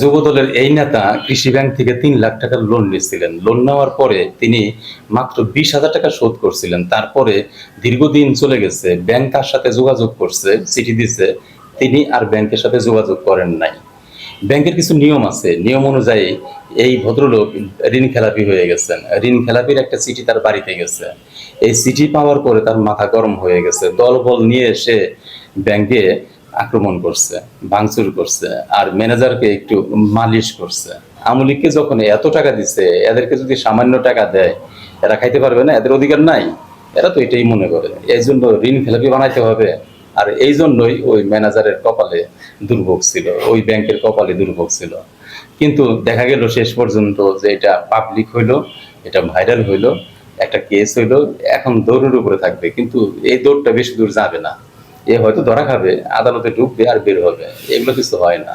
যুবদলের এই নেতা কৃষি ব্যাংক থেকে তিন লাখ টাকার লোন নিয়েছিলেন। লোন নেওয়ার পরে তিনি মাত্র বিশ হাজার টাকা শোধ করছিলেন। তারপরে দীর্ঘদিন চলে গেছে, ব্যাংক তার সাথে যোগাযোগ করছে, চিঠি দিছে, তিনি আর ব্যাংকের সাথে যোগাযোগ করেন নাই। ব্যাংকের কিছু নিয়ম আছে। নিয়ম অনুযায়ী এই ভদ্রলোক ঋণ খেলাপি হয়ে গেছেন। ঋণ খেলাপির একটা চিঠি তার বাড়িতে গেছে। এই চিঠি পাওয়ার পরে তার মাথা গরম হয়ে গেছে। দলবল নিয়ে এসে ব্যাংকে আক্রমণ করছে, ভাঙচুর করছে, আর ম্যানেজারকে একটু মালিশ করছে। আমলিককে যখন এত টাকা দিছে, এদেরকে যদি সামান্য টাকা দেয়, এরা খাইতে পারবে না, এদের অধিকার নাই। এরা তো এটাই মনে করে। এই জন্য ঋণ খেলাপি বানাইতে হবে। আর এই জন্যই ওই ম্যানেজারের কপালে দুর্ভোগ ছিল, ওই ব্যাংকের কপালে দুর্ভোগ ছিল। কিন্তু দেখা গেল শেষ পর্যন্ত যে এটা পাবলিক হইল, এটা ভাইরাল হইল, একটা কেস হইল, এখন দৌড়ের উপরে থাকবে। কিন্তু এই দৌড়টা বেশি দূর যাবে না। এ হয়তো ধরা খাবে আদালতে ঢুকবে আর বের হবে। এগুলো কিছু হয় না।